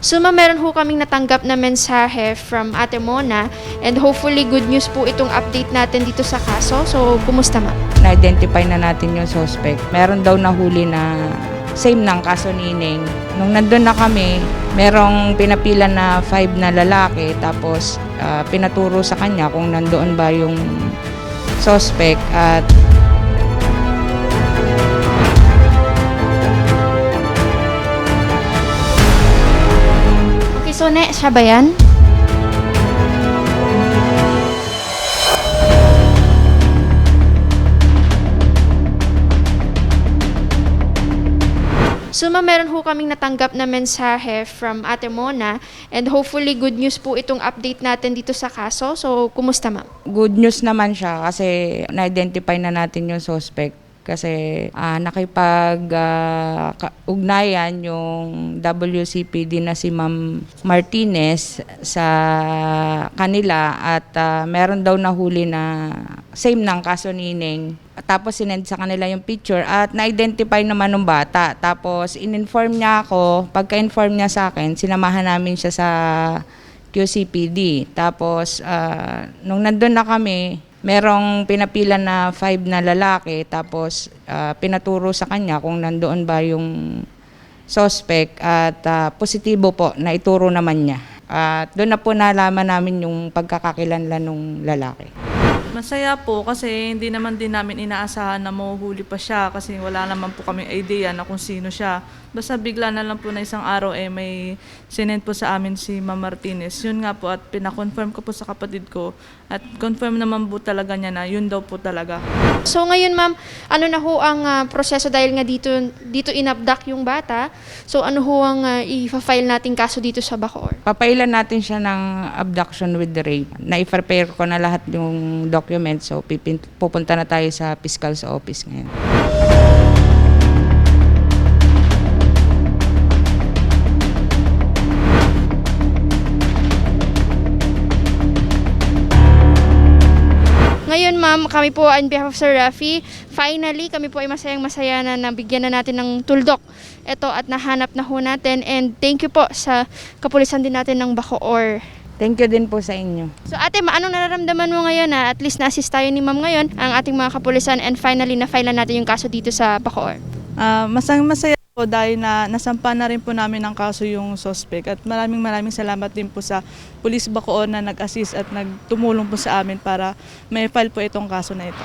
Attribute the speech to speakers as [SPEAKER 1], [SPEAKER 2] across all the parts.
[SPEAKER 1] So ma'am, meron ho kaming natanggap na mensahe from Ate Mona and hopefully good news po itong update natin dito sa kaso. So, kumusta ma'am?
[SPEAKER 2] na-identify na natin yung suspect. Meron daw nahuli na same ng kaso ni Ning. Nung nandun na kami, merong pinapila na five na lalaki tapos ah, pinaturo sa kanya kung nandoon ba yung suspect at
[SPEAKER 1] Okay, so ne, siya ba yan? So ma'am, meron ho kaming natanggap na mensahe from Ate Mona and hopefully good news po itong update natin dito sa kaso. So, kumusta ma'am?
[SPEAKER 2] good news naman siya kasi na-identify na natin yung suspect kasi ah, nakipag ah, ugnayan yung WCPD na si Ma'am Martinez sa kanila at ah, meron daw nahuli na same ng kaso ni Ning. Tapos sinend sa kanila yung picture at na-identify naman ng bata. Tapos in-inform niya ako, pagka-inform niya sa akin, sinamahan namin siya sa QCPD. Tapos, ah, nung nandun na kami, merong pinapila na five na lalaki. Tapos, ah, pinaturo sa kanya kung nandoon ba yung suspect at ah, positibo po na ituro naman niya. At doon na po nalaman namin yung pagkakakilanlan ng lalaki.
[SPEAKER 3] Masaya po kasi hindi naman din namin inaasahan na mahuhuli pa siya kasi wala naman po kami idea na kung sino siya. Basta bigla na lang po na isang araw eh may sinend po sa amin si Ma'am Martinez. Yun nga po at pinakonfirm ko po sa kapatid ko at confirm naman po talaga niya na yun daw po talaga.
[SPEAKER 1] So ngayon ma'am, ano na ho ang ah, proseso dahil nga dito dito inabdak yung bata. So ano ho ang ah, i-file nating kaso dito sa Bacoor?
[SPEAKER 2] Papailan natin siya ng abduction with the rape. Na-prepare ko na lahat yung documents so pipin- pupunta na tayo sa fiscal's office ngayon.
[SPEAKER 1] Ngayon ma'am, kami po on behalf of Sir Rafi, finally kami po ay masayang masaya na nabigyan na natin ng tuldok. Ito at nahanap na ho natin and thank you po sa kapulisan din natin ng Bacoor.
[SPEAKER 2] Thank you din po sa inyo.
[SPEAKER 1] So ate, ma, anong nararamdaman mo ngayon na at least na-assist tayo ni ma'am ngayon ang ating mga kapulisan and finally na-file na natin yung kaso dito sa Bacoor?
[SPEAKER 3] Ah, masang masaya po dahil na nasampa na rin po namin ang kaso yung suspect at maraming maraming salamat din po sa Police Bacoor na nag-assist at nagtumulong po sa amin para may file po itong kaso na ito.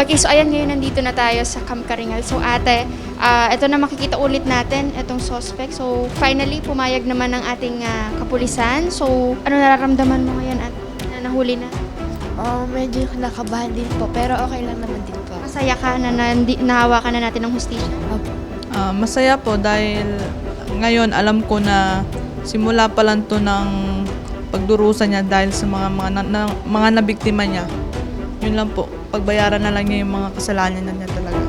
[SPEAKER 1] Okay, so ayan ngayon nandito na tayo sa Camp Karingal. So ate, ah, ito na makikita ulit natin itong suspect. So finally pumayag naman ng ating ah, kapulisan. So ano nararamdaman mo ngayon at na nahuli na?
[SPEAKER 4] Oh, medyo nakabahan din po, pero okay lang naman din po.
[SPEAKER 1] Masaya ka na nandi, nahawakan na natin ng hustisya.
[SPEAKER 4] Opo.
[SPEAKER 3] Ah, masaya po dahil ngayon alam ko na simula pa lang to ng pagdurusa niya dahil sa mga mga, na, na- mga nabiktima niya. Yun lang po. Pagbayaran na lang niya yung mga kasalanan na niya talaga.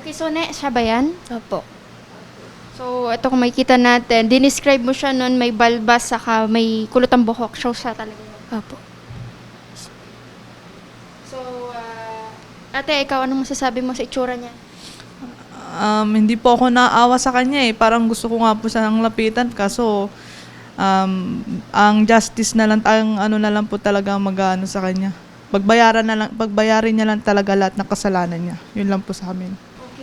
[SPEAKER 1] Okay, so ne, siya ba yan?
[SPEAKER 4] Opo.
[SPEAKER 1] Ito kung makikita natin, dinescribe mo siya noon may balbas saka may kulotang buhok. Show siya talaga.
[SPEAKER 4] Opo.
[SPEAKER 1] So, ah, ate, ikaw anong masasabi mo sa itsura niya?
[SPEAKER 3] Um, hindi po ako naawa sa kanya eh. Parang gusto ko nga po siyang lapitan kaso um, ang justice na lang, ang ano na lang po talaga mag-ano sa kanya. Pagbayaran na lang, pagbayarin niya lang talaga lahat ng kasalanan niya. Yun lang po sa amin.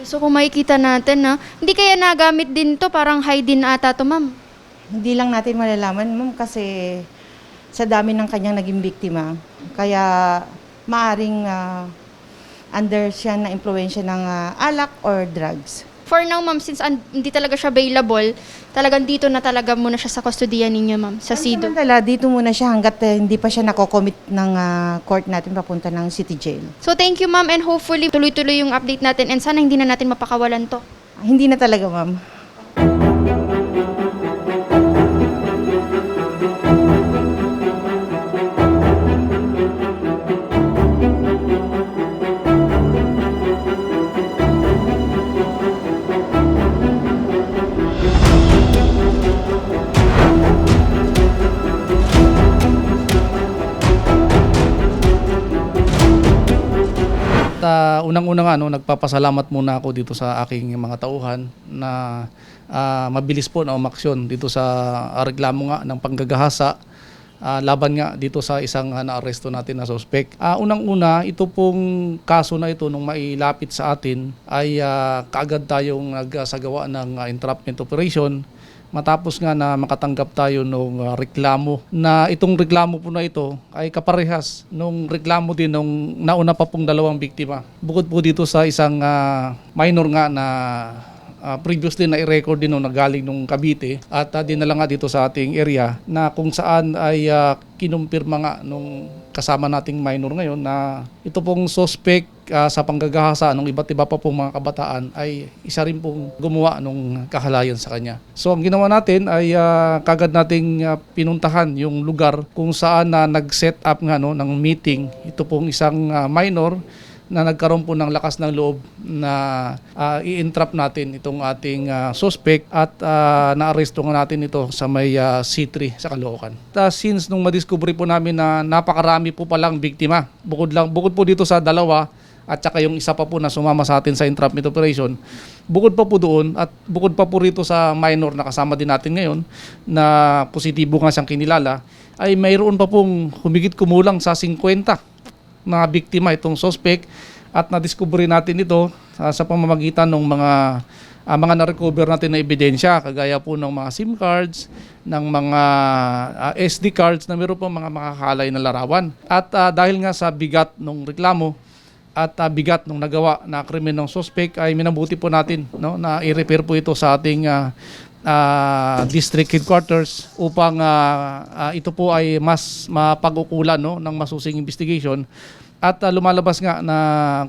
[SPEAKER 1] So kung makikita natin na, hindi kaya nagamit din to, parang high din ata to, ma'am.
[SPEAKER 5] Hindi lang natin malalaman, ma'am, kasi sa dami ng kanyang naging biktima. Kaya maaring ah, under siya na impluensya ng ah, alak or drugs.
[SPEAKER 1] For now, ma'am, since an- hindi talaga siya available, talagang dito na talaga muna siya sa kustodiya ninyo, ma'am, sa SIDO.
[SPEAKER 5] Samantala, dito muna siya hanggat eh, hindi pa siya nako-commit ng ah, court natin papunta ng city jail.
[SPEAKER 1] So thank you, ma'am, and hopefully tuloy-tuloy yung update natin and sana hindi na natin mapakawalan to.
[SPEAKER 5] Hindi na talaga, ma'am.
[SPEAKER 6] Ah, unang-una nga, no, nagpapasalamat muna ako dito sa aking mga tauhan na ah, mabilis po na umaksyon dito sa ah, reklamo nga ng panggagahasa ah, laban nga dito sa isang ah, naaresto natin na suspect. Ah, unang-una, ito pong kaso na ito nung mailapit sa atin ay ah, kaagad tayong nagsagawa ng ah, entrapment operation matapos nga na makatanggap tayo ng reklamo na itong reklamo po na ito ay kaparehas nung reklamo din nung nauna pa pong dalawang biktima. Bukod po dito sa isang ah, minor nga na ah, previously na i-record din nung nagaling nung Cavite at uh, dinala nga dito sa ating area na kung saan ay ah, kinumpirma nga nung kasama nating minor ngayon na ito pong suspect ah, sa panggagahasa ng iba't iba pa pong mga kabataan ay isa rin pong gumawa nung kahalayan sa kanya. So ang ginawa natin ay ah, kagad nating ah, pinuntahan yung lugar kung saan na nag-set up nga no, ng meeting ito pong isang ah, minor na nagkaroon po ng lakas ng loob na ah, i-entrap natin itong ating ah, suspect at ah, naaresto nga natin ito sa may ah, C3 sa Caloocan. Ta since nung madiscovery po namin na napakarami po palang biktima, bukod lang bukod po dito sa dalawa at saka yung isa pa po na sumama sa atin sa entrapment operation, bukod pa po doon at bukod pa po rito sa minor na kasama din natin ngayon na positibo nga siyang kinilala, ay mayroon pa pong humigit kumulang sa 50 na biktima itong suspect at na-discover natin ito ah, sa pamamagitan ng mga ah, mga na-recover natin na ebidensya kagaya po ng mga SIM cards, ng mga ah, SD cards na meron po mga makakalay na larawan. At ah, dahil nga sa bigat ng reklamo at ah, bigat ng nagawa na krimen ng suspect ay minabuti po natin no na i-repair po ito sa ating ah, ah, district headquarters upang ah, ah, ito po ay mas mapag-ukulan no ng masusing investigation. At ah, lumalabas nga na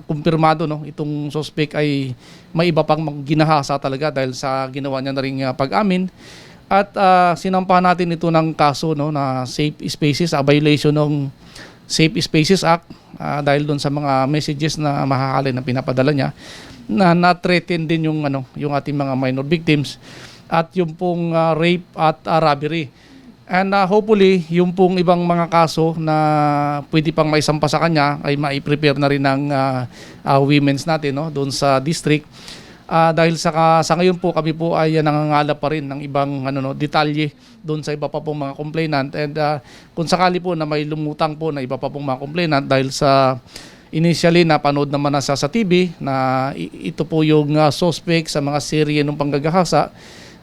[SPEAKER 6] kumpirmado no itong suspect ay may iba pang ginahasa talaga dahil sa ginawa niya na ring ah, pag-amin. At ah, sinampahan natin ito ng kaso no na safe spaces a violation ng Safe Spaces Act ah, dahil doon sa mga messages na mahahalin na pinapadala niya na na-threaten din yung ano yung ating mga minor victims at yung pong ah, rape at ah, robbery. And ah, hopefully, yung pong ibang mga kaso na pwede pang maisampa sa kanya ay mai-prepare na rin ng ah, ah, women's natin no, doon sa district. Ah, dahil sa, sa ngayon po kami po ay nangangalap pa rin ng ibang ano no detalye doon sa iba pa pong mga complainant and ah, kung sakali po na may lumutang po na iba pa pong mga complainant dahil sa initially napanood naman na sa, sa TV na ito po yung ah, suspect sa mga serye ng panggagahasa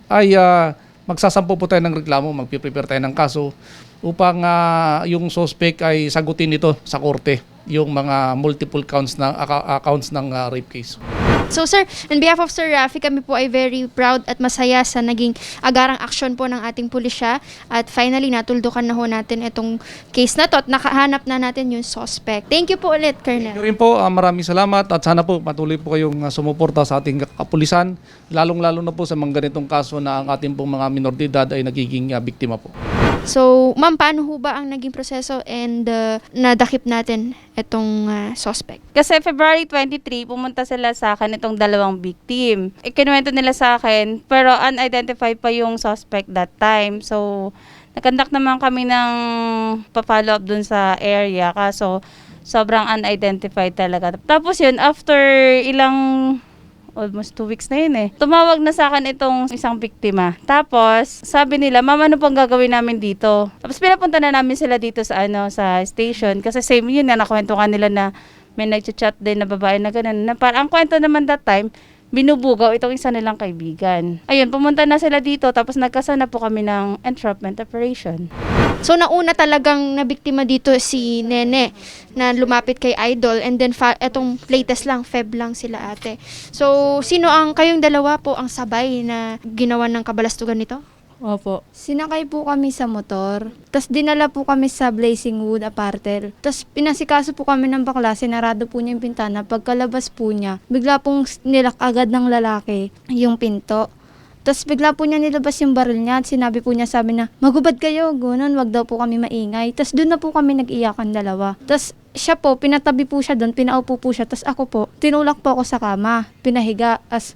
[SPEAKER 6] ay ah, magsasampo po tayo ng reklamo, magpiprepare tayo ng kaso upang ah, yung suspect ay sagutin ito sa korte yung mga multiple counts na aka- accounts ng ah, rape case.
[SPEAKER 1] So sir, on behalf of Sir Rafi, kami po ay very proud at masaya sa naging agarang aksyon po ng ating pulisya. At finally, natuldukan na ho natin itong case na to at nakahanap na natin yung suspect. Thank you po ulit,
[SPEAKER 6] Thank
[SPEAKER 1] Colonel.
[SPEAKER 6] rin po, ah, maraming salamat at sana po patuloy po kayong ah, sumuporta sa ating kapulisan, lalong-lalo na po sa mga ganitong kaso na ang ating pong mga minor de edad ay nagiging ah, biktima po.
[SPEAKER 1] So, ma'am, paano ho ba ang naging proseso and uh, nadakip natin itong uh, suspect?
[SPEAKER 7] Kasi February 23, pumunta sila sa akin itong dalawang victim. Ikinuwento nila sa akin, pero unidentified pa yung suspect that time. So, nag-conduct naman kami ng pa-follow up dun sa area. Kaso, sobrang unidentified talaga. Tapos yun, after ilang almost two weeks na yun eh. Tumawag na sa akin itong isang biktima. Tapos, sabi nila, ma'am, ano pang gagawin namin dito? Tapos pinapunta na namin sila dito sa ano sa station. Kasi same yun na nakwento ka nila na may nag-chat din na babae na ganun. Na parang ang kwento naman that time, binubugaw itong isa nilang kaibigan. Ayun, pumunta na sila dito tapos nagkasana po kami ng entrapment operation.
[SPEAKER 1] So nauna talagang nabiktima dito si Nene na lumapit kay Idol and then fa- etong latest lang, Feb lang sila ate. So sino ang kayong dalawa po ang sabay na ginawa ng kabalastugan nito?
[SPEAKER 8] Opo.
[SPEAKER 9] Sinakay po kami sa motor, tapos dinala po kami sa Blazing Wood Apartel. Tapos pinasikaso po kami ng bakla, sinarado po niya yung pintana. Pagkalabas po niya, bigla pong nilak agad ng lalaki yung pinto. Tapos bigla po niya nilabas yung baril niya at sinabi po niya sabi na, magubad kayo, gunon, wag daw po kami maingay. Tapos doon na po kami nag-iyakan dalawa. Tapos siya po, pinatabi po siya doon, pinaupo po siya. Tapos ako po, tinulak po ako sa kama, pinahiga, as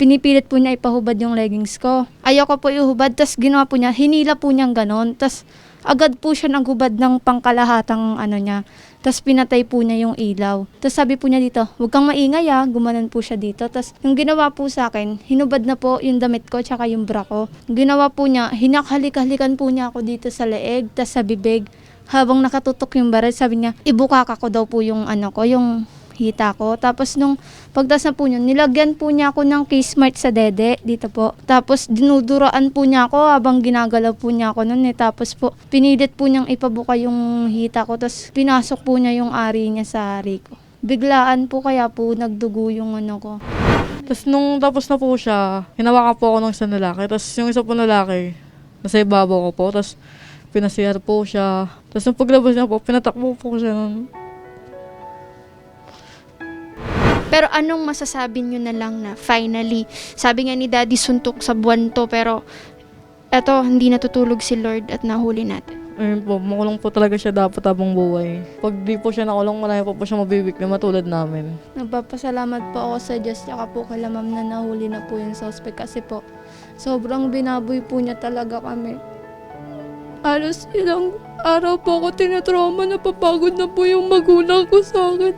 [SPEAKER 9] pinipilit po niya ipahubad yung leggings ko. Ayoko po ihubad, tas ginawa po niya, hinila po niyang ganon, tas agad po siya naghubad ng pangkalahatang ano niya. Tas pinatay po niya yung ilaw. Tas sabi po niya dito, huwag kang maingay ah, gumanon po siya dito. Tas yung ginawa po sa akin, hinubad na po yung damit ko tsaka yung bra ko. Ginawa po niya, hinakhalik-halikan po niya ako dito sa leeg, tas sa bibig. Habang nakatutok yung baril, sabi niya, ibukaka ko daw po yung ano ko, yung hita ko. Tapos nung pagdas na po niya, nilagyan po niya ako ng K-Smart sa dede, dito po. Tapos dinuduraan po niya ako habang ginagalaw po niya ako noon eh. Tapos po, pinilit po niyang ipabuka yung hita ko. Tapos pinasok po niya yung ari niya sa ari ko. Biglaan po kaya po nagdugo yung ano ko.
[SPEAKER 8] Tapos nung tapos na po siya, hinawakan po ako ng isang lalaki. Tapos yung isa po lalaki, nasa ibabaw ko po. Tapos pinasiyar po siya. Tapos nung paglabas niya po, pinatakbo po siya nun.
[SPEAKER 1] Pero anong masasabi nyo na lang na finally, sabi nga ni Daddy suntok sa buwan to pero eto, hindi natutulog si Lord at nahuli natin.
[SPEAKER 8] Ayun po, makulong po talaga siya dapat habang buhay. Pag di po siya nakulong, marami po po siya mabibig na matulad namin.
[SPEAKER 9] Nagpapasalamat po ako sa Diyos tsaka po kay ma'am na nahuli na po yung suspect kasi po sobrang binaboy po niya talaga kami. Halos ilang araw po ako tinatrauma, napapagod na po yung magulang ko sa akin.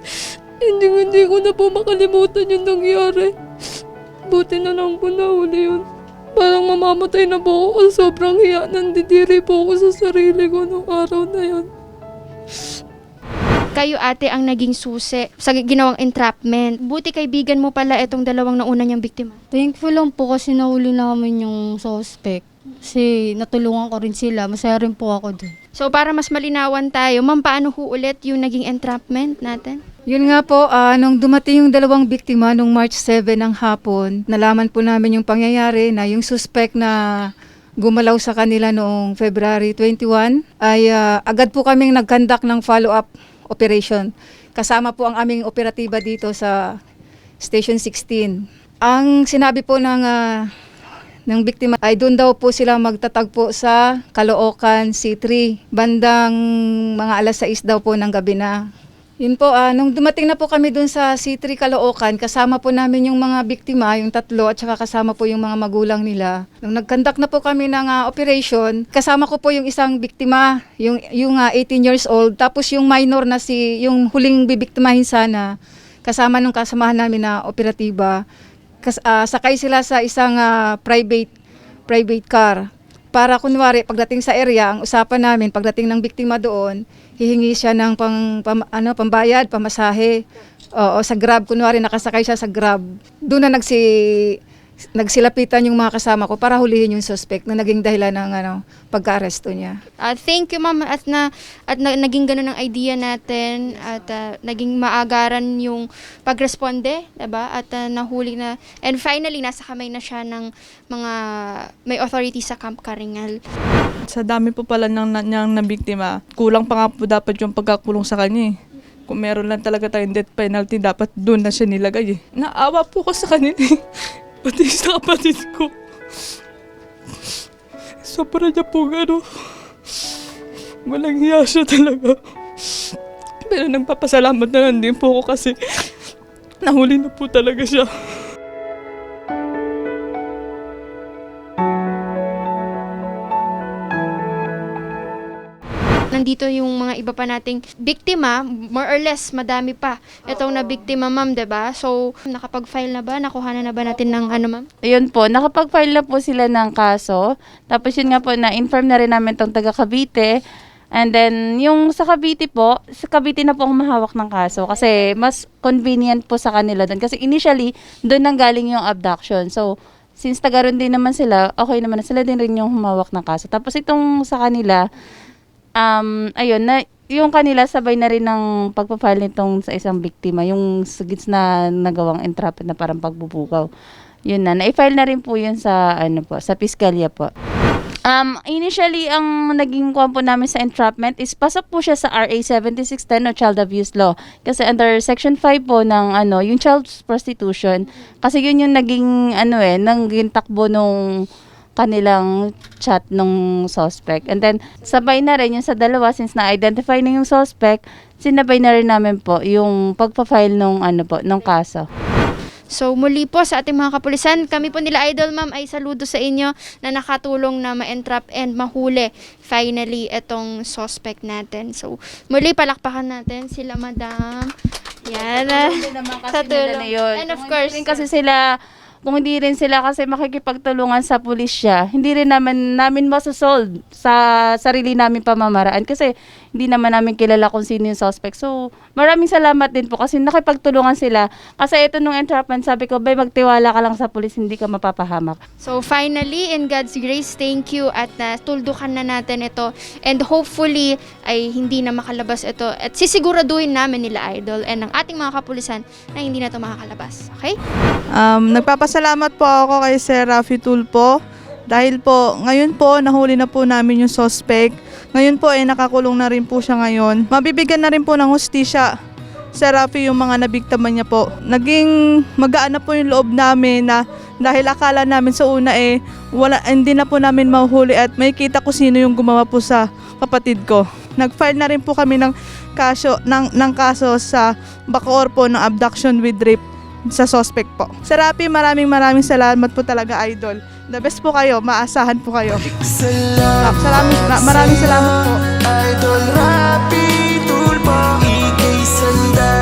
[SPEAKER 9] Hindi, hindi ko na po makalimutan yung nangyari. Buti na lang po nahuli yun. Parang mamamatay na po ako sobrang hiya. Nandidiri po ako sa sarili ko nung araw na yun.
[SPEAKER 1] Kayo ate ang naging susi sa ginawang entrapment. Buti kaibigan mo pala itong dalawang nauna niyang biktima.
[SPEAKER 9] Thankful lang po kasi nahuli namin yung suspect. Kasi natulungan ko rin sila. Masaya rin po ako dun.
[SPEAKER 1] So para mas malinawan tayo, ma'am, paano ho ulit yung naging entrapment natin?
[SPEAKER 10] Yun nga po, ah, nung dumating yung dalawang biktima nung March 7 ng hapon, nalaman po namin yung pangyayari na yung suspect na gumalaw sa kanila noong February 21 ay ah, agad po kaming nag-conduct ng follow-up operation. Kasama po ang aming operatiba dito sa Station 16. Ang sinabi po ng ah, ng biktima ay doon daw po sila magtatagpo sa Caloocan C3 bandang mga alas 6 daw po ng gabi na. Yun po, ah, nung dumating na po kami doon sa C3 Caloocan, kasama po namin yung mga biktima, yung tatlo, at saka kasama po yung mga magulang nila. Nung nag-conduct na po kami ng ah, operation, kasama ko po yung isang biktima, yung, yung ah, 18 years old, tapos yung minor na si, yung huling bibiktimahin sana, kasama nung kasamahan namin na operatiba. Kas, ah, sakay sila sa isang ah, private private car. Para kunwari, pagdating sa area, ang usapan namin, pagdating ng biktima doon, hihingi siya ng pang, pam, ano, pambayad, pamasahe. Oo, sa Grab, kunwari nakasakay siya sa Grab. Doon na nagsi, nagsilapitan yung mga kasama ko para hulihin yung suspect na naging dahilan ng ano, pagka-aresto niya.
[SPEAKER 1] Ah, thank you ma'am at na at na, naging ganun ang idea natin at ah, naging maagaran yung pagresponde, 'di ba? At ah, nahuli na and finally nasa kamay na siya ng mga may authority sa Camp Karingal.
[SPEAKER 3] Sa dami po pala ng, na, niyang nabiktima, kulang pa nga po dapat yung pagkakulong sa kanya eh. Kung meron lang talaga tayong death penalty, dapat doon na siya nilagay eh. Naawa po ko sa kanila eh. Pati sa kapatid ko. Sobra niya po ano. Walang hiya siya talaga. Pero nagpapasalamat na lang din po ako kasi nahuli na po talaga siya.
[SPEAKER 1] Nandito yung mga iba pa nating biktima, more or less madami pa. Itong na biktima ma'am, 'di ba? So nakapag-file na ba? Nakuha na ba natin ng ano ma'am?
[SPEAKER 7] Ayun po, nakapag-file na po sila ng kaso. Tapos yun nga po, na-inform na rin namin tong taga Cavite. And then, yung sa Cavite po, sa Cavite na po ang mahawak ng kaso kasi mas convenient po sa kanila doon. Kasi initially, doon nang galing yung abduction. So, since taga ron din naman sila, okay naman na sila din rin yung humawak ng kaso. Tapos itong sa kanila, um, ayun, na, yung kanila sabay na rin ng pagpapile nitong sa isang biktima, yung gits na nagawang entrapment na parang pagbubugaw. Yun na, na-file na rin po yun sa, ano po, sa piskalya po. Um, initially, ang naging kuwan po namin sa entrapment is pasok po siya sa RA 7610 o Child Abuse Law. Kasi under Section 5 po ng ano, yung child prostitution, kasi yun yung naging ano eh, naging takbo nung kanilang chat nung suspect. And then, sabay na rin yung sa dalawa, since na-identify na yung suspect, sinabay na rin namin po yung pagpa-file nung ano po, nung kaso.
[SPEAKER 1] So muli po sa ating mga kapulisan, kami po nila Idol Ma'am ay saludo sa inyo na nakatulong na ma-entrap and mahuli finally itong suspect natin. So muli palakpakan natin sila Madam. Yan. Sa tulong.
[SPEAKER 7] na yun.
[SPEAKER 1] And of course,
[SPEAKER 7] kasi sila kung hindi rin sila kasi makikipagtulungan sa pulisya, hindi rin naman namin masosolve sa sarili namin pamamaraan kasi hindi naman namin kilala kung sino yung suspect. So, maraming salamat din po kasi nakipagtulungan sila. Kasi ito nung entrapment, sabi ko, bay, magtiwala ka lang sa pulis, hindi ka mapapahamak.
[SPEAKER 1] So finally, in God's grace, thank you at natuldukan na natin ito and hopefully ay hindi na makalabas ito at sisiguraduhin namin nila Idol and ang ating mga kapulisan na hindi na ito makakalabas. Okay?
[SPEAKER 3] Um, nagpapasalamat po ako kay Sir Rafi Tulpo dahil po ngayon po nahuli na po namin yung suspect. Ngayon po ay nakakulong na rin po siya ngayon. Mabibigyan na rin po ng hustisya Sir Rafi yung mga nabiktima niya po. Naging magaan na po yung loob namin na dahil akala namin sa una eh wala, hindi na po namin mahuhuli at may kita ko sino yung gumawa po sa kapatid ko. Nag-file na rin po kami ng kaso, ng, ng kaso sa Bacoor po ng abduction with rape sa suspect po. Sir Rafi, maraming maraming salamat po talaga, idol. The best po kayo, maasahan po kayo. Ah, Salamat, ma- maraming salamat po.
[SPEAKER 11] Idol Rapi Tulpo Ika'y inaapi